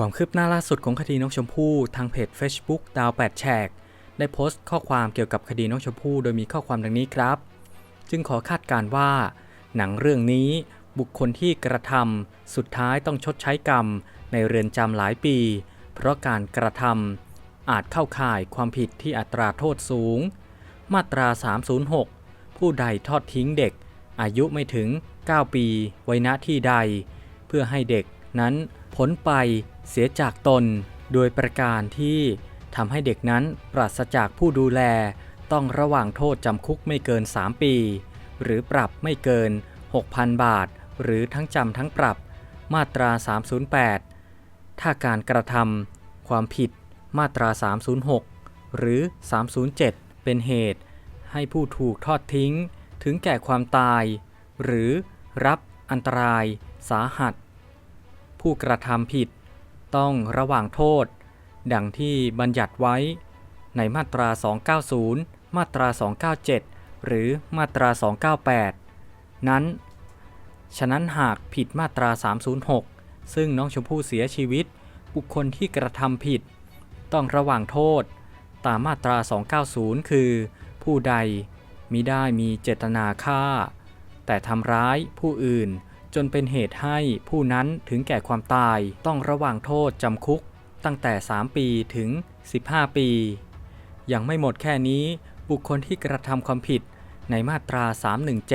ความคืบหน้าล่าสุดของคดีน้องชมพู่ทางเพจ Facebook ดาว8แฉกได้โพสต์ข้อความเกี่ยวกับคดีน้องชมพู่โดยมีข้อความดังนี้ครับ จึงขอคาดการณ์ว่า หนังเรื่องนี้บุคคลที่กระทำสุดท้ายต้องชดใช้กรรม ในเรือนจำหลายปี เพราะการกระทำอาจเข้าข่ายความผิดที่อัตราโทษสูง มาตรา 306 ผู้ใดทอดทิ้งเด็ก อายุไม่ถึง 9 ปี ไว้ณที่ใด เพื่อให้เด็กนั้นพ้นไป เสียจากตนโดยประการที่ทำให้เด็กนั้นปราศจากผู้ดูแล ต้องระหว่างโทษจำคุกไม่เกิน 3 ปี หรือปรับไม่เกิน 6,000 บาท หรือทั้งจำทั้งปรับ มาตรา 308 ถ้าการกระทำความผิดมาตรา 306 หรือ 307 เป็นเหตุ ให้ผู้ถูกทอดทิ้งถึงแก่ความตาย หรือรับอันตรายสาหัส ผู้กระทำผิด ต้องระหว่างโทษ ดังที่บัญญัติไว้ในมาตรา 290 มาตรา 297 หรือมาตรา 298 นั้น ฉะนั้นหากผิดมาตรา 306 ซึ่งน้องชมพู่เสียชีวิต บุคคลที่กระทำผิด ต้องระหว่างโทษ ตามมาตรา 290 คือ ผู้ใดมิได้มีเจตนาฆ่า แต่ทำร้ายผู้อื่น จนเป็นเหตุให้ผู้นั้นถึงแก่ความตายต้องระว่างโทษจำคุกตั้งแต่ 3 ปีถึง 15 ปี ยังไม่หมดแค่นี้บุคคลที่กระทำความผิดในมาตรา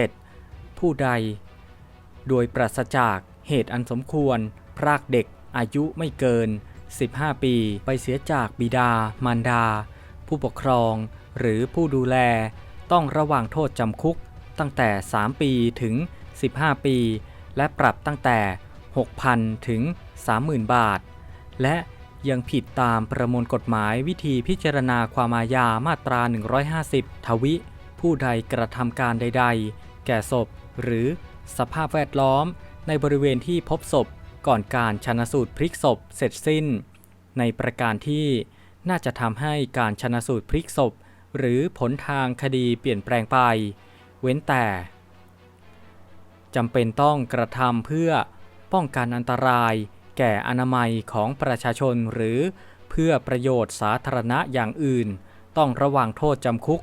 317 ผู้ใด โดยปราศจากเหตุอันสมควร พรากเด็กอายุไม่เกิน 15 ปี ไปเสียจากบิดา มารดา ผู้ปกครอง หรือผู้ดูแล ต้องระวังโทษจำคุกตั้งแต่ 3 ปีถึง 15 ปี และปรับตั้งแต่ 6,000 ถึง 30,000 บาท และยังผิดตามประมวลกฎหมายวิธีพิจารณาความอาญามาตรา 150 ทวิ ผู้ใดกระทำการใด ๆ แก่ศพ หรือสภาพแวดล้อม ในบริเวณที่พบศพก่อนการชันสูตรพลิกศพเสร็จสิ้น ในประการที่น่าจะทำให้การชันสูตรพลิกศพ หรือผลทางคดีเปลี่ยนแปลงไป เว้นแต่ จำเป็นต้องกระทำเพื่อป้องกันอันตราย แก่อนามัยของประชาชนหรือเพื่อประโยชน์สาธารณะอย่างอื่น ต้องระวังโทษจำคุก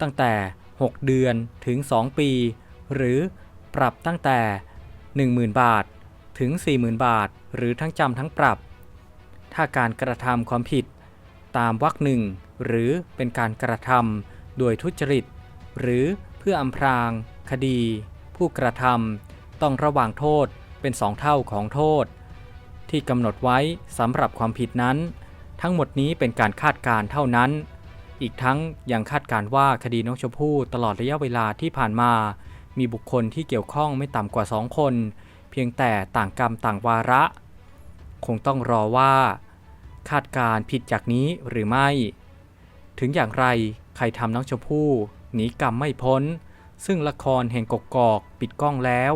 ตั้งแต่ 6 เดือนถึง 2 ปี หรือปรับตั้งแต่ 10,000 บาทถึง 40,000 บาท หรือทั้งจำทั้งปรับ ถ้าการกระทำความผิด ตามวรรคหนึ่งหรือเป็นการกระทำโดยทุจริต หรือเพื่ออำพราง คดี ผู้กระทำต้องระวางโทษเป็นสองเท่าของโทษ ที่กำหนดไว้สำหรับความผิดนั้น ทั้งหมดนี้เป็นการคาดการณ์เท่านั้น อีกทั้งยังคาดการณ์ว่าคดีน้องชมพู่ตลอดระยะเวลาที่ผ่านมา มีบุคคลที่เกี่ยวข้องไม่ต่ำกว่าสองคน เพียงแต่ต่างกรรมต่างวาระ คงต้องรอว่า คาดการณ์ผิดจากนี้หรือไม่ ถึงอย่างไรใครทำน้องชมพู่หนีกรรมไม่พ้น ซึ่งละครแห่งกกกอกปิดกล้องแล้ว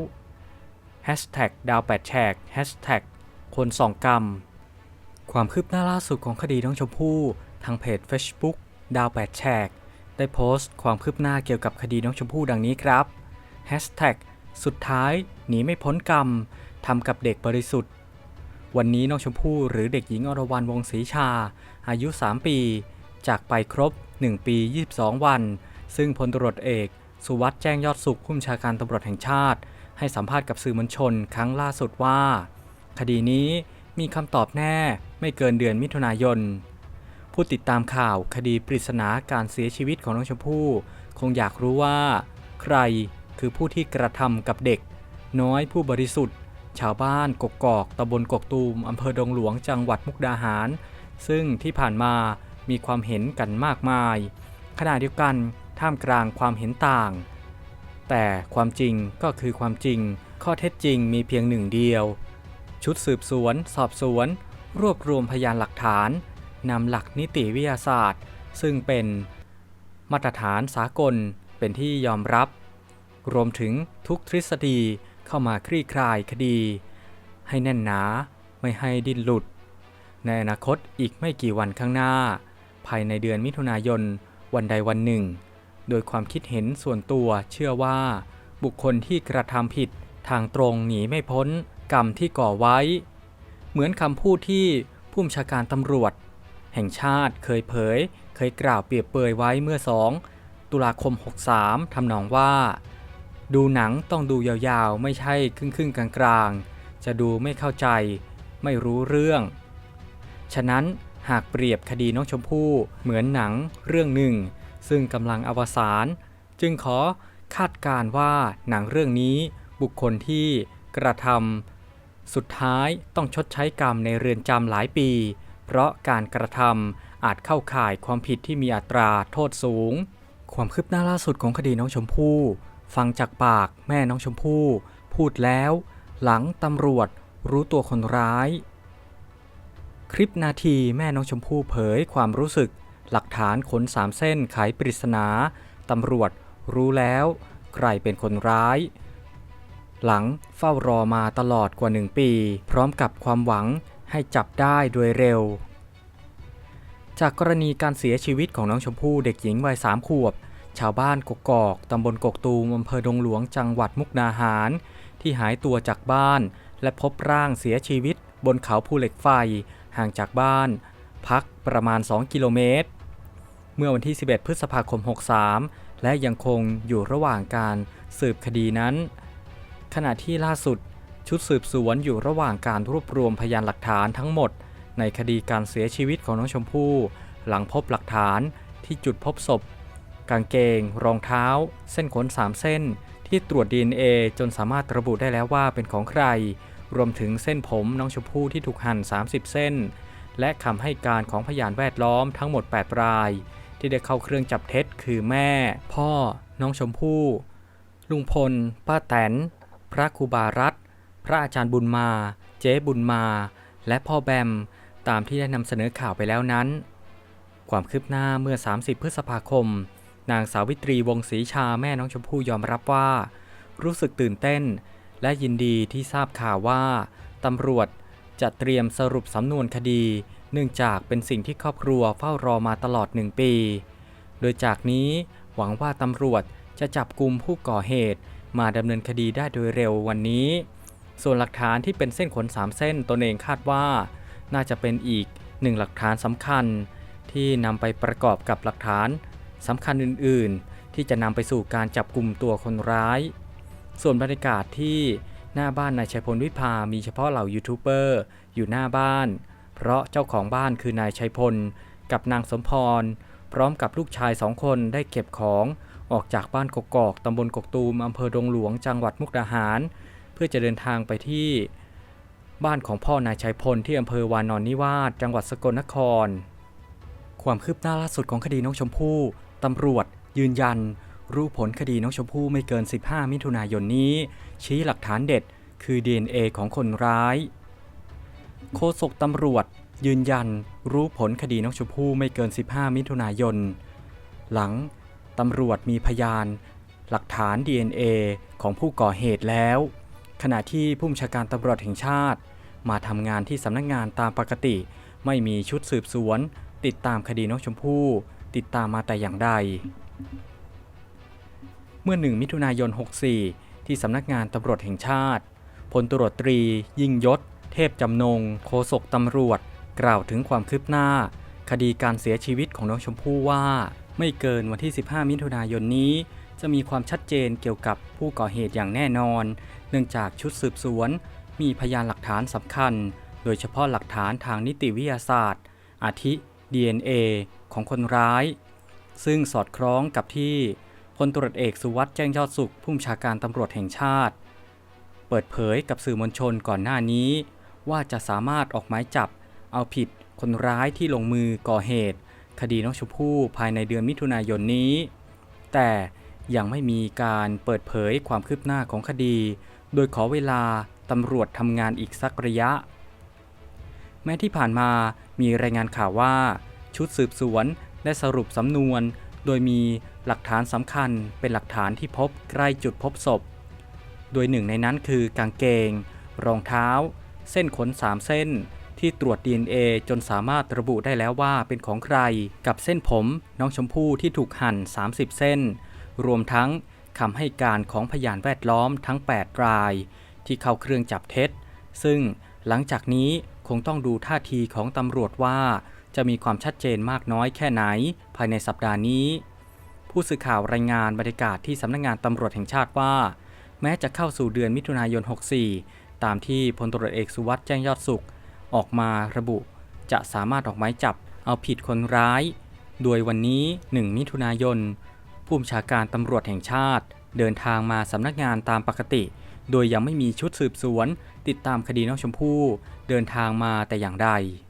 ดาวแปดแฉกคนสองกรรม ความคืบหน้าล่าสุดของคดีน้องชมพู่ ทางเพจ Facebook ดาวแปดแฉกได้โพสต์ความคืบหน้าเกี่ยวกับคดีน้องชมพู่ดังนี้ครับสุดท้ายหนีไม่พ้นกรรมทำกับเด็กบริสุทธิ์ วันนี้น้องชมพู่หรือเด็กหญิงอรวรรณวงศรีชา อายุ 3 ปี จากไปครบ 1 ปี 22 วัน ซึ่งพลตรวจเอก สุวัสด์แจ้งยอดสุขผู้บัญชาการตำรวจแห่งชาติ ให้สัมภาษณ์กับสื่อมวลชนครั้งล่าสุดว่า คดีนี้มีคำตอบแน่ไม่เกินเดือนมิถุนายน ผู้ติดตามข่าวคดีปริศนาการเสียชีวิตของน้องชมพู่ คงอยากรู้ว่า ใครคือผู้ที่กระทำกับเด็ก น้อยผู้บริสุทธิ์ ชาวบ้านกกอกตำบลกกตูมอำเภอดงหลวงจังหวัดมุกดาหาร ซึ่งที่ผ่านมามีความเห็นกันมากมาย ขณะเดียวกัน ท่ามกลางความเห็นต่าง แต่ความจริงก็คือความจริง ข้อเท็จจริงมีเพียงหนึ่งเดียว ชุดสืบสวน สอบสวน รวบรวมพยานหลักฐานนำหลักนิติวิทยาศาสตร์ ซึ่งเป็นมาตรฐานสากลเป็นที่ยอมรับ รวมถึงทุกทฤษฎีเข้ามาคลี่คลายคดี ให้แน่นหนาไม่ให้ดิ้นหลุด ในอนาคตอีกไม่กี่วันข้างหน้า ภายในเดือนมิถุนายนวันใดวันหนึ่ง โดยความคิดเห็นส่วนตัวเชื่อว่า บุคคลที่กระทำผิดทางตรงหนีไม่พ้น กรรมที่ก่อไว้ เหมือนคำพูดที่ผู้บัญชาการตำรวจ แห่งชาติเคยเผย เคยกล่าวเปรียบเปยไว้เมื่อ2ตุลาคม 63 ทำนองว่า ดูหนังต้องดูยาวๆ ไม่ใช่ครึ่งๆ กลางๆ จะดูไม่เข้าใจ ไม่รู้เรื่อง ฉะนั้นหากเปรียบคดีน้องชมพู่เหมือนหนังเรื่องหนึ่ง ซึ่งกำลังอวสานจึงขอคาดการณ์ว่าหนังเรื่องนี้บุคคลที่กระทำสุดท้ายต้องชดใช้กรรมในเรือนจำหลายปี เพราะการกระทำอาจเข้าข่ายความผิดที่มีอัตราโทษสูง ความคืบหน้าล่าสุดของคดีน้องชมพู่ ฟังจากปากแม่น้องชมพู่ พูดแล้ว หลังตำรวจรู้ตัวคนร้าย คลิปนาทีแม่น้องชมพู่เผยความรู้สึก หลักฐานขนสามเส้นไขปริศนาตำรวจรู้แล้ว ใครเป็นคนร้าย หลังเฝ้ารอมาตลอดกว่าหนึ่งปี พร้อมกับความหวังให้จับได้โดยเร็ว จากกรณีการเสียชีวิตของน้องชมพู่เด็กหญิงวัยสามขวบ ชาวบ้านกกอกตำบลกกตูมอำเภอดงหลวงจังหวัดมุกดาหาร ที่หายตัวจากบ้าน และพบร่างเสียชีวิตบนเขาภูเหล็กไฟห่างจากบ้าน พักประมาณ 2 กิโลเมตร เมื่อวันที่ 11 พฤษภาคม 63 และยังคงอยู่ระหว่างการสืบคดีนั้น ขณะที่ล่าสุดชุดสืบสวนอยู่ระหว่างการรวบรวมพยานหลักฐานทั้งหมด ในคดีการเสียชีวิตของน้องชมพู่หลังพบหลักฐานที่จุดพบศพ กางเกง รองเท้า เส้นขน 3 เส้น ที่ตรวจ DNA จนสามารถระบุได้แล้วว่าเป็นของใคร รวมถึงเส้นผมน้องชมพู่ที่ถูกหั่น 30 เส้น และคำให้การของพยานแวดล้อมทั้งหมด 8 ราย ที่ได้เข้าเครื่องจับเท็จคือแม่ พ่อ น้องชมพู่ ลุงพล ป้าแตน พระครูบารัตพระอาจารย์บุญมา เจ๊บุญมา และพ่อแบม ตามที่ได้นำเสนอข่าวไปแล้วนั้น ความคืบหน้าเมื่อ 30 พฤษภาคม นางสาวิตรีวงศรีชาแม่น้องชมพู่ยอมรับว่า รู้สึกตื่นเต้น และยินดีที่ทราบข่าวว่าตำรวจจะเตรียมสรุปสำนวนคดี เนื่องจากเป็นสิ่งที่ครอบครัวเฝ้ารอมาตลอดหนึ่งปี โดยจากนี้หวังว่าตำรวจจะจับกลุ่มผู้ก่อเหตุ มาดำเนินคดีได้โดยเร็ววันนี้ ส่วนหลักฐานที่เป็นเส้นขนสามเส้นตนเองคาดว่า น่าจะเป็นอีกหนึ่งหลักฐานสำคัญ ที่นำไปประกอบกับหลักฐานสำคัญอื่นๆ ที่จะนำไปสู่การจับกลุ่มตัวคนร้าย ส่วนบรรยากาศที่หน้าบ้านนายชัยพลวิภา มีเฉพาะเหล่ายูทูบเบอร์อยู่หน้าบ้าน เพราะเจ้าของบ้านคือนายชัยพล กับนางสมพร พร้อมกับลูกชายสองคนได้เก็บของออกจากบ้านกกอกตำบลกกตูมอำเภอดงหลวงจังหวัดมุกดาหาร เพื่อจะเดินทางไปที่ บ้านของพ่อนายชัยพลที่อำเภอวานอนนิวาสจังหวัดสกลนคร ความคืบหน้าล่าสุดของคดีน้องชมพู่ตำรวจ ยืนยัน รู้ผลคดีน้องชมพู่ไม่เกิน 15 มิถุนายนนี้ ชี้หลักฐานเด็ด คือ DNA ของคนร้าย โฆษกตำรวจ ยืนยัน รู้ผลคดีน้องชมพู่ไม่เกิน 15 มิถุนายน หลังตำรวจมีพยาน หลักฐาน DNA ของผู้ก่อเหตุแล้ว ขณะที่ผู้บัญชาการตำรวจแห่งชาติ มาทำงานที่สำนักงานตามปกติ ไม่มีชุดสืบสวน ติดตามคดีน้องชมพู่ ติดตามมาแต่อย่างใด เมื่อ 1 มิถุนายน 64 ที่สำนักงานตำรวจแห่งชาติพลตรวจตรี ยิ่งยศ เทพจำนง โฆษกตำรวจ กล่าวถึงความคืบหน้า คดีการเสียชีวิตของน้องชมพู่ว่า ไม่เกินวันที่ 15 มิถุนายนนี้ จะมีความชัดเจนเกี่ยวกับผู้ก่อเหตุอย่างแน่นอน เนื่องจากชุดสืบสวน มีพยานหลักฐานสำคัญ โดยเฉพาะหลักฐานทางนิติวิทยาศาสตร์ อาทิ DNA ของคนร้าย ซึ่งสอดคล้องกับที่พลตรวจเอกสุวัสด์แจ้งยอดสุขผู้บัญชาการตำรวจแห่งชาติ เปิดเผยกับสื่อมวลชนก่อนหน้านี้ ว่าจะสามารถออกหมายจับ เอาผิดคนร้ายที่ลงมือก่อเหตุ คดีน้องชมพู่ภายในเดือนมิถุนายนนี้ แต่ยังไม่มีการเปิดเผยความคืบหน้าของคดี โดยขอเวลาตำรวจทำงานอีกสักระยะ แม้ที่ผ่านมามีรายงานข่าวว่า ชุดสืบสวนได้สรุปสำนวน โดยมีหลักฐานสำคัญเป็นหลักฐานที่พบใกล้จุดพบศพ โดยหนึ่งในนั้นคือกางเกง รองเท้า เส้นขนสามเส้น ที่ตรวจ DNA จนสามารถระบุได้แล้วว่าเป็นของใคร กับเส้นผมน้องชมพู่ที่ถูกหั่น 30 เส้น รวมทั้งคำให้การของพยานแวดล้อมทั้ง 8 ราย ที่เข้าเครื่องจับเท็จ ซึ่งหลังจากนี้โฆงต้องดูท่าทีของตำรวจว่า จะมีความชัดเจนมากน้อยแค่ไหน ภายในสัปดาห์นี้ ผู้สื่อข่าวรายงานบรรยากาศที่สำนักงานตำรวจแห่งชาติว่า แม้จะเข้าสู่เดือนมิถุนายน 64 ตามที่พลตรวจเอกสุวัสด์แจ้งยอดสุข ออกมาระบุจะสามารถออกหมายจับเอาผิดคนร้าย โดยวันนี้ 1 มิถุนายน ผู้บัญชาการตำรวจแห่งชาติ เดินทางมาสำนักงานตามปกติ โดยยังไม่มีชุดสืบสวน ติดตามคดีน้องชมพู่ เดินทางมาแต่อย่างใด